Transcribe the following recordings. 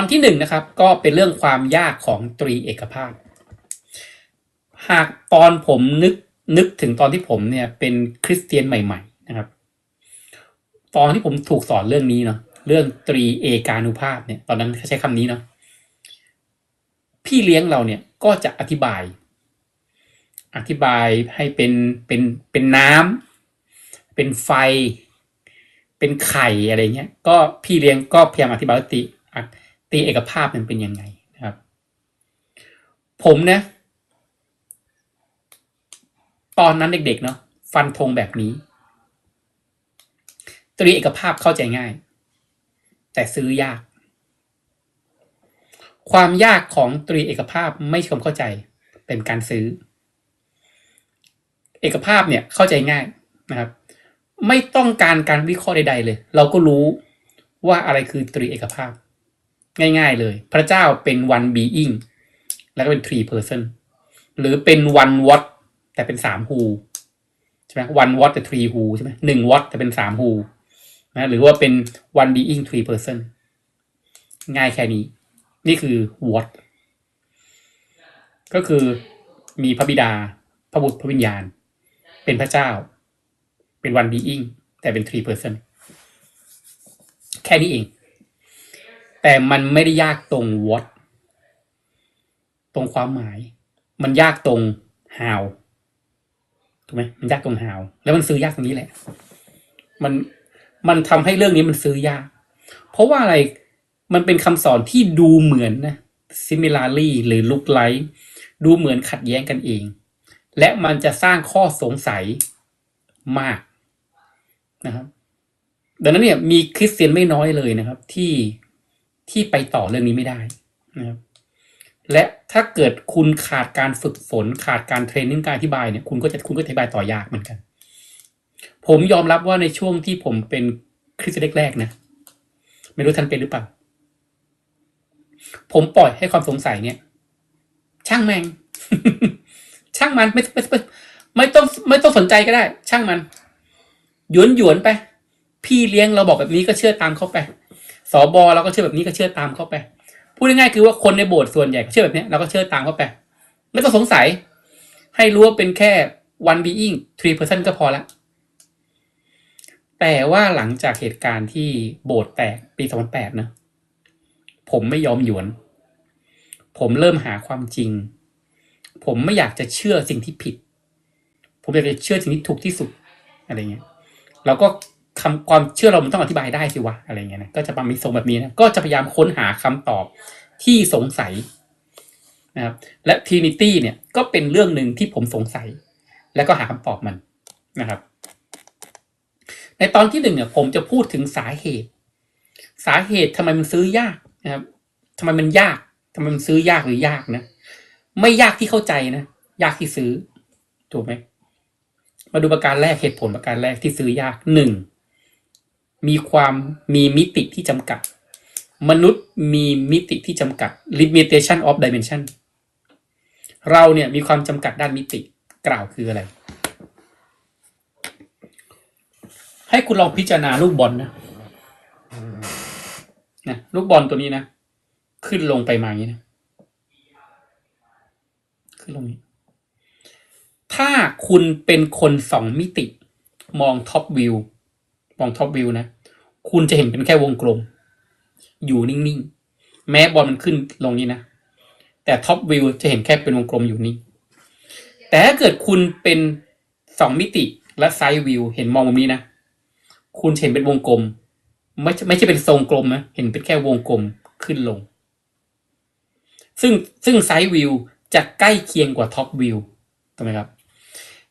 ตอนที่หนึ่งนะครับก็เป็นเรื่องความยากของตรีเอกภาพ หากตอนผมนึกนึกถึงตอนที่ผมเนี่ยเป็นคริสเตียนใหม่ ๆ นะครับ ตอนที่ผมถูกสอนเรื่องนี้เนาะเรื่องตรีเอกานุภาพเนี่ยตอนนั้นเขาใช้คำนี้เนาะพี่เลี้ยงเราเนี่ยก็จะอธิบาย อธิบายให้เป็นเป็นเป็นน้ำเป็นไฟ เป็นไข่อะไรเงี้ยก็พี่เลี้ยงก็พยายามอธิบายติ ตีเอกภาพมันเป็นยังไงนะครับ ผมนะตอนนั้นเด็กๆเนาะฟันธงแบบนี้ ตรีเอกภาพเข้าใจง่าย แต่ซื้อยาก ความยากของตรีเอกภาพไม่ใช่ความเข้าใจเป็นการซื้อ เอกภาพเนี่ยเข้าใจง่ายนะครับ ไม่ต้องการการวิเคราะห์ใดๆเลย เราก็รู้ว่าอะไรคือตรีเอกภาพ ง่าย ๆ เลย พระเจ้าเป็น one being แล้วก็เป็น three person หรือเป็น one what แต่เป็นสาม who ใช่ไหม one what แต่ three who ใช่ไหมหนึ่ง what แต่เป็นสาม who นะหรือว่าเป็น one being three person ง่ายแค่นี้ นี่คือ what ก็คือมีพระบิดา พระบุตรพระวิญญาณ เป็นพระเจ้า เป็น one being แต่เป็น three person แค่นี้เอง แต่มันไม่ได้ยากตรง what ตรงความหมาย มันยากตรง how ถูกไหมมันยากตรง how แล้วมันซื้อยากตรงนี้แหละ มันมันทำให้เรื่องนี้มันซื้อยาก เพราะว่าอะไรมันเป็นคำสอนที่ดูเหมือนนะ similarly หรือ look like ดูเหมือนขัดแย้งกันเอง และมันจะสร้างข้อสงสัยมากนะครับดังนั้นเนี่ยมีคริสเตียนไม่น้อยเลยนะครับ ที่ ที่ไปต่อเรื่องนี้ไม่ได้นะครับและถ้าเกิดคุณขาดการฝึกฝน ขาดการเทรนนิ่งการอธิบายเนี่ยคุณก็จะคุณก็อธิบายต่อยากเหมือนกัน ผมยอมรับว่าในช่วงที่ผมเป็นคริสเตียนแรกๆนะไม่รู้ท่านเป็นหรือเปล่า ผมปล่อยให้ความสงสัยเนี่ย ช่างแมง ช่างมันไม่ไม่ไม่ไม่ต้องไม่ต้องสนใจก็ได้ ช่างมันหยวนหยวนไป พี่เลี้ยงเราบอกแบบนี้ก็เชื่อตามเขาไป สอบอเราก็เชื่อแบบนี้ก็เชื่อตามเขาไป พูดง่ายๆคือว่าคนในโบสถ์ส่วนใหญ่เชื่อแบบนี้เราก็เชื่อตามเขาไป ไม่ต้องสงสัย ให้รู้ว่าเป็นแค่ one being three person ก็พอละ แต่ว่าหลังจากเหตุการณ์ที่โบสถ์แตกปี2008นะ ผมไม่ยอมหยวน ผมเริ่มหาความจริง ผมไม่อยากจะเชื่อสิ่งที่ผิด ผมอยากจะเชื่อสิ่งที่ถูกที่สุดอะไรเงี้ยแล้วก็ คำความเชื่อเรามันต้องอธิบายได้สิวะอะไรเงี้ยนะก็จะมามีทรงแบบนี้นะก็จะพยายามค้นหาคำตอบที่สงสัยนะครับและ Trinity เนี่ยก็เป็นเรื่องหนึ่งที่ผมสงสัย แล้วก็หาคำตอบมันนะครับ ในตอนที่หนึ่งเนี่ยผมจะพูดถึงสาเหตุ สาเหตุทำไมมันซื้อยากนะครับทำไมมันยากทำไมมันซื้อยากหรือยากนะ ไม่ยากที่เข้าใจนะ ยากที่ซื้อ ถูกไหม มาดูประการแรกเหตุผลประการแรกที่ซื้อยากหนึ่ง มีความมีมิติที่จำกัด มนุษย์มีมิติที่จำกัด limitation of dimension เราเนี่ยมีความจำกัดด้านมิติกล่าวคืออะไร ให้คุณลองพิจารณาลูกบอลนะนะลูกบอลตัวนี้นะ ขึ้นลงไปมาอย่างนี้นะ ขึ้นลงนี้ ถ้าคุณเป็นคนสองมิติ มองท็อปวิว มองท็อปวิวนะ คุณจะเห็นเป็นแค่วงกลม อยู่นิ่งๆ แม้บอลมันขึ้นลงนี้นะ แต่ท็อปวิวจะเห็นแค่เป็นวงกลมอยู่นี่ แต่ถ้าเกิดคุณเป็นสองมิติและไซด์วิวเห็นมองมุมนี้นะ คุณจะเห็นเป็นวงกลม ไม่ใช่ไม่ใช่เป็นทรงกลมนะ เห็นเป็นแค่วงกลมขึ้นลง ซึ่งซึ่งไซด์วิวจะใกล้เคียงกว่าท็อปวิวถูกไหมครับ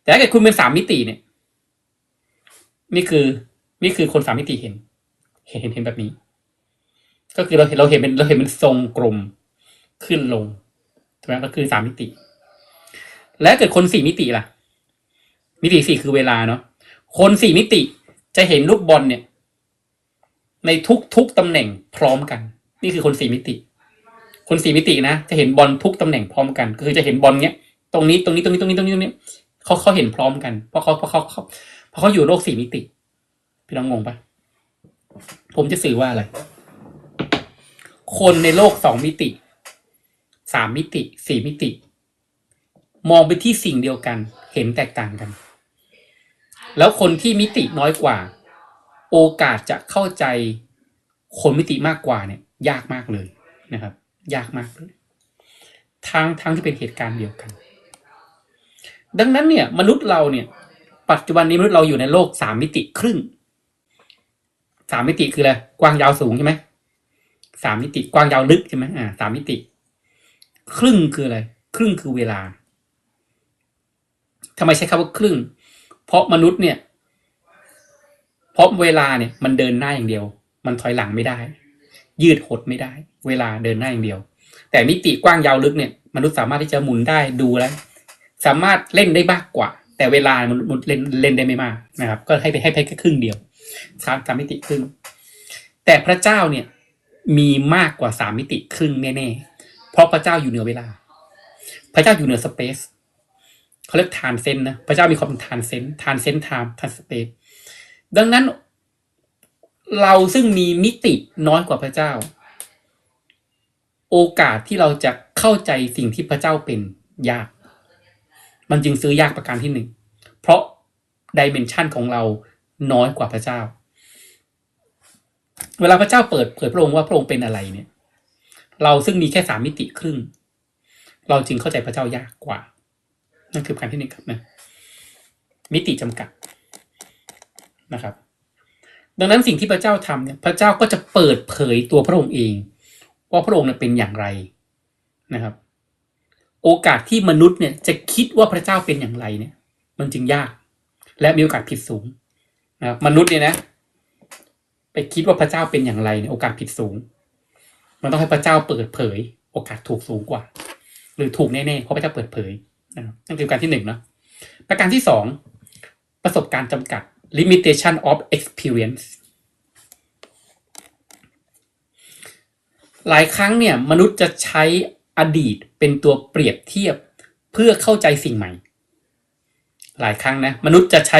แต่ถ้าเกิดคุณเป็นสามมิติเนี่ย นี่คือ นี่คือคนสามมิติเห็น เห็นเห็นแบบนี้ ก็คือเราเห็นเราเห็นเป็นเราเห็นเป็นทรงกลมขึ้นลงถูกไหมก็คือสามมิติ และถ้าเกิดคนสี่มิติล่ะ มิติสี่คือเวลาเนาะคนสี่มิติจะเห็นลูกบอลเนี่ย ในทุกทุกตำแหน่งพร้อมกัน นี่คือคนสี่มิติ คนสี่มิตินะจะเห็นบอลทุกตำแหน่งพร้อมกันก็คือจะเห็นบอลเนี้ยตรงนี้ตรงนี้ตรงนี้ตรงนี้ตรงนี้ตรงนี้เขาเขาเห็นพร้อมกันเพราะเขาเพราะเขาเขาเพราะเขาอยู่โลกสี่มิติ พี่น้องงงปะผมจะสื่อว่าอะไรคคนในโลกสองมิติ สามมิติ สี่มิติ มองไปที่สิ่งเดียวกัน เห็นแตกต่างกัน แล้วคนที่มิติน้อยกว่า โอกาสจะเข้าใจคนมิติมากกว่าเนี่ย ยากมากเลยนะครับ ยากมากเลยทั้งทั้งที่เป็นเหตุการณ์เดียวกัน ดังนั้นเนี่ย มนุษย์เราเนี่ย ปัจจุบันนี้มนุษย์เราอยู่ในโลกสามมิติครึ่ง สามมิติคืออะไรกว้างยาวสูงใช่ไหมสามมิติกว้างยาวลึกใช่ไหมอ่าสามมิติ ครึ่งคืออะไร ครึ่งคือเวลาทำไมใช้คำว่าครึ่ง เพราะมนุษย์เนี่ย เพราะเวลาเนี่ย มันเดินหน้าอย่างเดียว มันถอยหลังไม่ได้ ยืดหดไม่ได้ เวลาเดินหน้าอย่างเดียว แต่มิติกว้างยาวลึกเนี่ย มนุษย์สามารถที่จะหมุนได้ดูแล้วสามารถเล่นได้มากกว่า แต่เวลามันมันเล่นเล่นได้ไม่มากนะครับ ก็ให้ไปให้ไปแค่ครึ่งเดียว สามสามมิติครึ่ง แต่พระเจ้าเนี่ยมีมากกว่าสามมิติครึ่งแน่ๆ เพราะพระเจ้าอยู่เหนือเวลา พระเจ้าอยู่เหนือสเปซเขาเรียกทานเซนนะ พระเจ้ามีความเป็นทานเซนทานเซนไทม์ทานสเปซดังนั้นเราซึ่งมีมิติน้อยกว่าพระเจ้า โอกาสที่เราจะเข้าใจสิ่งที่พระเจ้าเป็นยาก มันจึงซื้อยากประการที่หนึ่ง เพราะดิเมนชันของเรา น้อยกว่าพระเจ้า เวลาพระเจ้าเปิดเผยพระองค์ว่าพระองค์เป็นอะไรเนี่ย เราซึ่งมีแค่สามมิติครึ่ง เราจึงเข้าใจพระเจ้ายากกว่า นั่นคือการที่หนึ่งครับนะมิติจำกัดนะครับ ดังนั้นสิ่งที่พระเจ้าทำเนี่ย พระเจ้าก็จะเปิดเผยตัวพระองค์เอง ว่าพระองค์เป็นอย่างไรนะครับ โอกาสที่มนุษย์เนี่ยจะคิดว่าพระเจ้าเป็นอย่างไรเนี่ย มันจึงยาก และมีโอกาสผิดสูง นะมนุษย์เนี่ยนะ ไปคิดว่าพระเจ้าเป็นอย่างไรเนี่ยโอกาสผิดสูง มันต้องให้พระเจ้าเปิดเผย โอกาสถูกสูงกว่า หรือถูกแน่ๆเพราะพระเจ้าเปิดเผยนะครับนั่นคือการที่หนึ่งนะประการที่สองประสบการณ์จำกัด limitation of experience หลายครั้งเนี่ยมนุษย์จะใช้อดีตเป็นตัวเปรียบเทียบเพื่อเข้าใจสิ่งใหม่ หลายครั้งนะมนุษย์จะใช้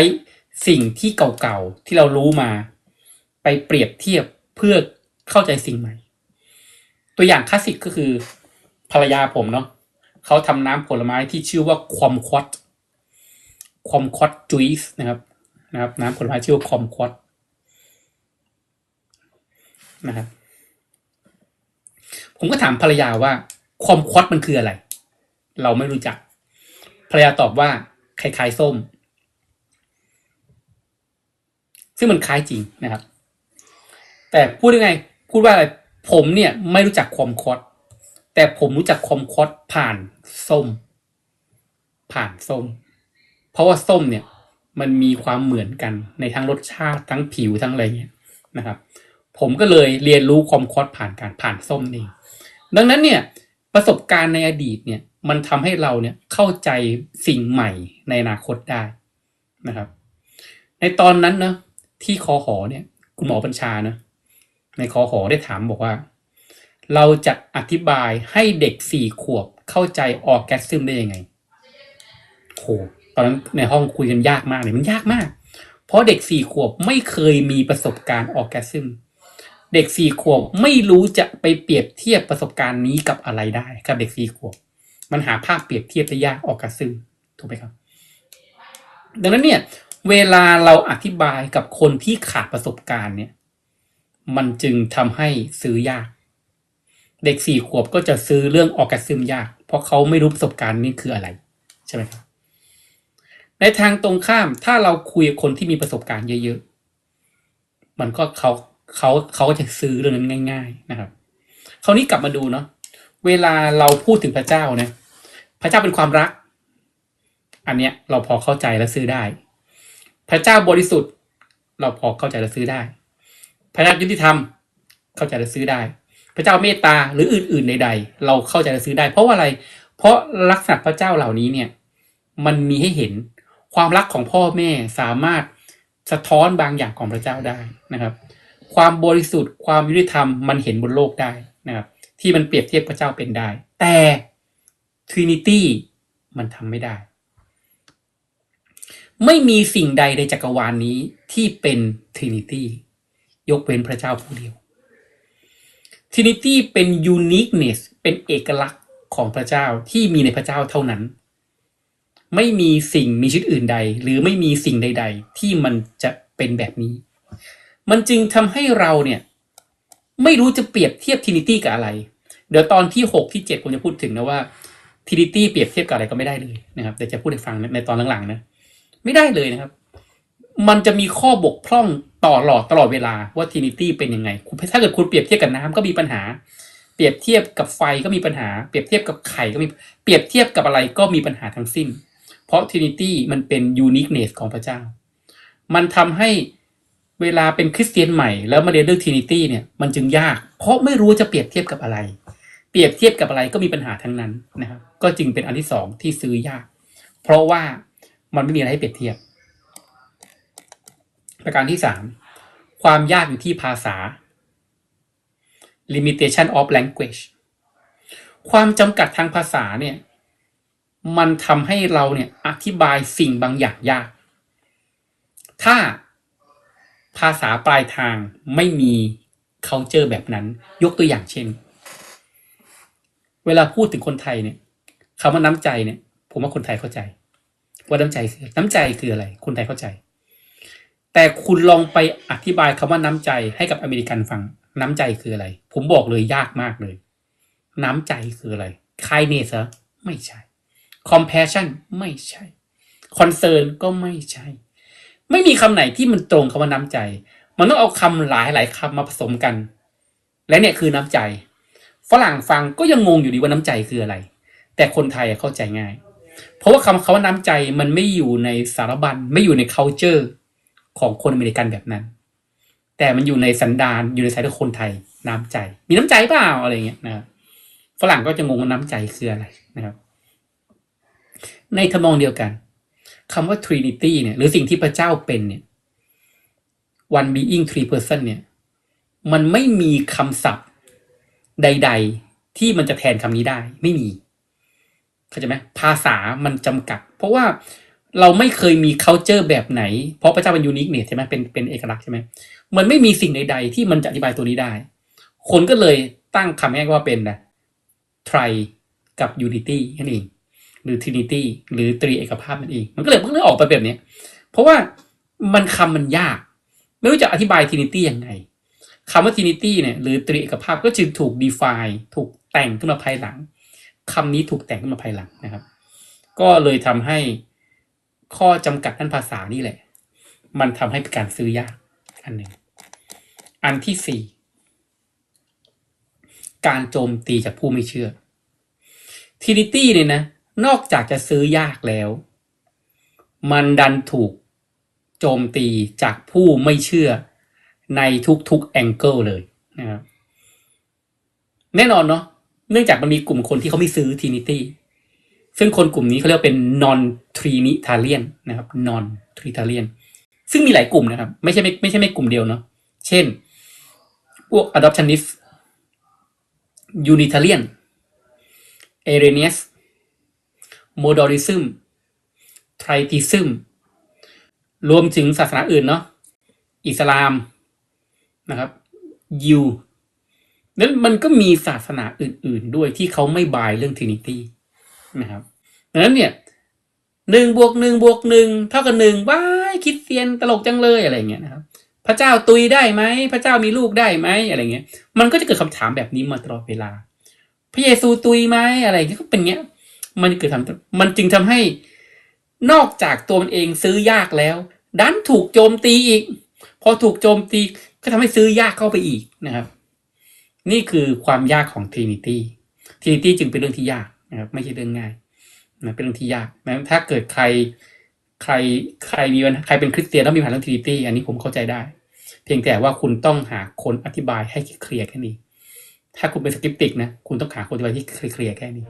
สิ่งที่เก่าๆที่เรารู้มา ไปเปรียบเทียบเพื่อเข้าใจสิ่งใหม่ ตัวอย่างคลาสสิกก็คือภรรยาผมเนาะเขาทำน้ำผลไม้ที่ชื่อว่าคอมควอตคอมควอตจูสนะครับนะครับ น้ำผลไม้ชื่อว่าคอมควอตนะครับผมก็ถามภรรยาว่าคอมควอตมันคืออะไร เราไม่รู้จัก ภรรยาตอบว่าคล้ายๆส้ม ซึ่งมันคล้ายจริงนะครับ แต่พูดยังไง พูดว่าอะไร ผมเนี่ยไม่รู้จักคอมคอตแต่ผมรู้จักคอมคอตผ่านส้ม ผ่านส้ม เพราะว่าส้มเนี่ย มันมีความเหมือนกันในทั้งรสชาติทั้งผิวทั้งอะไรเงี้ยนะครับ ผมก็เลยเรียนรู้คอมคอตผ่านการผ่านส้มนี่ดังนั้นเนี่ยประสบการณ์ในอดีตเนี่ยมันทำให้เราเนี่ยเข้าใจสิ่งใหม่ในอนาคตได้นะครับ ในตอนนั้นเนะ ที่คอหอเนี่ย คุณหมอบัญชานะในคอหอได้ถามบอกว่า เราจะอธิบายให้เด็กสี่ขวบเข้าใจออร์แกซึมได้ยังไงโหตอนนั้นในห้องคุยกันยากมากเลยมันยากมาก เพราะเด็กสี่ขวบไม่เคยมีประสบการณ์ออร์แกซึมเด็กสี่ขวบไม่รู้จะไปเปรียบเทียบประสบการณ์นี้กับอะไรได้ครับเด็กสี่ขวบ มันหาภาพเปรียบเทียบได้ยากออร์แกซึมถูกไหมครับ ดังนั้นเนี่ย เวลาเราอธิบายกับคนที่ขาดประสบการณ์เนี่ย มันจึงทำให้ซื้อยาก เด็กสี่ขวบก็จะซื้อเรื่องออร์แกซึมยาก เพราะเขาไม่รู้ประสบการณ์นี้คืออะไรใช่ไหมครับในทางตรงข้ามถ้าเราคุยกับคนที่มีประสบการณ์เยอะๆ มันก็เขาเขาเขาจะซื้อเรื่องนั้นง่าย ๆนะครับ คราวนี้กลับมาดูเนาะเวลาเราพูดถึงพระเจ้านะ พระเจ้าเป็นความรัก อันเนี้ยเราพอเข้าใจและซื้อได้ พระเจ้าบริสุทธิ์ เราพอเข้าใจและซื้อได้ พระเจ้ายุติธรรม เข้าใจและซื้อได้ พระเจ้าเมตตาหรืออื่นๆใดๆเราเข้าใจและซื้อได้ เพราะว่าอะไร เพราะลักษณะพระเจ้าเหล่านี้เนี่ยมันมีให้เห็นความรักของพ่อแม่สามารถสะท้อนบางอย่างของพระเจ้าได้นะครับ ความบริสุทธิ์ความยุติธรรมมันเห็นบนโลกได้นะครับ ที่มันเปรียบเทียบพระเจ้าเป็นได้ แต่ Trinity มันทำไม่ได้ ไม่มีสิ่งใดในจักรวาลนนี้ที่เป็น Trinity ยกเว้นพระเจ้าผู้เดียว Trinity เป็น uniqueness เป็นเอกลักษณ์ของพระเจ้าที่มีในพระเจ้าเท่านั้น ไม่มีสิ่งมีชีวิตอื่นใด หรือไม่มีสิ่งใด ๆ ที่มันจะเป็นแบบนี้ มันจึงทำให้เราเนี่ยไม่รู้จะเปรียบเทียบ Trinity กับอะไร เดี๋ยวตอนที่ 6 ที่ 7 ผมจะพูดถึงนะว่า Trinity เปรียบเทียบกับอะไรก็ไม่ได้เลยนะครับเดี๋ยวจะพูดให้ฟังในตอนหลังๆนะ ไม่ได้เลยนะครับ มันจะมีข้อบกพร่องต่อหลอดตลอดเวลาว่า Trinity เป็นยังไง ถ้าเกิดคุณเปรียบเทียบกับน้ำก็มีปัญหา เปรียบเทียบกับไฟก็มีปัญหา เปรียบเทียบกับไข่ก็มี เปรียบเทียบกับอะไรก็มีปัญหาทั้งสิ้น เพราะ Trinity มันเป็น uniqueness ของพระเจ้า มันทำให้เวลาเป็นคริสเตียนใหม่แล้วมาเรียนเรื่อง Trinity เนี่ยมันจึงยาก เพราะไม่รู้จะเปรียบเทียบกับอะไร เปรียบเทียบกับอะไรก็มีปัญหาทั้งนั้นนะครับ ก็จึงเป็นอันที่สองที่ซื้อยาก เพราะว่า มันไม่มีอะไรให้เปรียบเทียบ ประการที่สามความยากอยู่ที่ภาษา limitation of language ความจำกัดทางภาษาเนี่ย มันทำให้เราเนี่ยอธิบายสิ่งบางอย่างยาก ถ้าภาษาปลายทางไม่มี culture แบบนั้น ยกตัวอย่างเช่น เวลาพูดถึงคนไทยเนี่ยคำว่าน้ำใจเนี่ย ผมว่าคนไทยเข้าใจ ว่าน้ำใจคือน้ำใจคืออะไร คนไทยเข้าใจ แต่คุณลองไปอธิบายคำว่าน้ำใจให้กับอเมริกันฟังน้ำใจคืออะไร ผมบอกเลยยากมากเลย น้ำใจคืออะไร kindness เหรอไม่ใช่ compassion ไม่ใช่ concern ก็ไม่ใช่ ไม่มีคำไหนที่มันตรงคำว่าน้ำใจ มันต้องเอาคำหลายหลายคำมาผสมกัน และเนี่ยคือน้ำใจฝรั่งฟังก็ยังงงอยู่ดีว่าน้ำใจคืออะไร แต่คนไทยเข้าใจง่าย เพราะว่าคำคำว่าน้ำใจมันไม่อยู่ในสารบัญไม่อยู่ใน culture ของคนอเมริกันแบบนั้น แต่มันอยู่ในสันดานอยู่ในสายเลือดคนไทย น้ำใจ มีน้ำใจเปล่าอะไรเงี้ยนะครับฝรั่งก็จะงงว่าน้ำใจคืออะไรนะครับ ในทำนองเดียวกันคำว่า Trinity เนี่ย หรือสิ่งที่พระเจ้าเป็นเนี่ย one being three person เนี่ย มันไม่มีคำศัพท์ใด ๆ ที่มันจะแทนคำนี้ได้ ไม่มี เข้าใจไหมภาษามันจำกัด เพราะว่าเราไม่เคยมี culture แบบไหน เพราะพระเจ้าเป็นยูนิคเนี่ยใช่ไหมเป็นเป็นเอกลักษณ์ใช่ไหมมันไม่มีสิ่งใด ๆ ที่มันจะอธิบายตัวนี้ได้ คนก็เลยตั้งคำง่ายๆว่าเป็นนะ tri กับ unity นั่นเอง หรือ trinity หรือตรีเอกภาพนั่นเอง มันก็เลยเพิ่งได้ออกไปแบบนี้ เพราะว่ามันคำมันยาก ไม่รู้จะอธิบาย trinity ยังไงคำว่า trinity เนี่ยหรือตรีเอกภาพก็จึงถูก define ถูกแต่งขึ้นมาภายหลัง คำนี้ถูกแต่งขึ้นมาภายหลังนะครับ ก็เลยทำให้ข้อจำกัดด้านภาษานี่แหละ มันทำให้เป็นการซื้อยากอันหนึ่ง อันที่สี่การโจมตีจากผู้ไม่เชื่อ Trinity เนี่ยนะ นอกจากจะซื้อยากแล้ว มันดันถูกโจมตีจากผู้ไม่เชื่อในทุกๆแองเกิลเลยนะครับแน่นอนเนาะ เนื่องจากมันมีกลุ่มคนที่เขาไม่ซื้อ Trinity ซึ่งคนกลุ่มนี้เขาเรียกเป็น non trinitarian นะครับ non trinitarian ซึ่งมีหลายกลุ่มนะครับ ไม่ใช่ไม่ไม่ใช่ไม่กลุ่มเดียวเนาะเช่น พวก adoptionist unitarian Arrhenius modalism tritheism รวมถึงศาสนาอื่นเนาะอิสลามนะครับ ยิว นั้นมันก็มีศาสนาอื่น ๆ ด้วยที่เขาไม่บายเรื่อง Trinity นะครับดังนั้นเนี่ยหนึ่งบวกหนึ่งบวกหนึ่งเท่ากับหนึ่งว้ายคิดเซียนตลกจังเลยอะไรเงี้ยนะครับ พระเจ้าตุยได้ไหมพระเจ้ามีลูกได้ไหมอะไรเงี้ย มันก็จะเกิดคำถามแบบนี้มาตลอดเวลา พระเยซูตุยไหมอะไรเงี้ยก็เป็นเงี้ย มันเกิดทำมันจึงทำให้นอกจากตัวมันเองซื้อยากแล้ว ดันถูกโจมตีอีก พอถูกโจมตีก็ทำให้ซื้อยากเข้าไปอีกนะครับ นี่คือความยากของ Trinity Trinity จึงเป็นเรื่องที่ยากนะครับไม่ใช่เรื่องง่ายนะเป็นเรื่องที่ยากนะถ้าเกิดใครใครใครมีใครเป็นคริสเตียนแล้วมีปัญหาเรื่อง Trinity อันนี้ผมเข้าใจได้ เพียงแต่ว่าคุณต้องหาคนอธิบายให้เคลียร์แค่นี้ ถ้าคุณเป็นสกิปติกนะคุณต้องหาคนอธิบายที่เคลียร์แค่นี้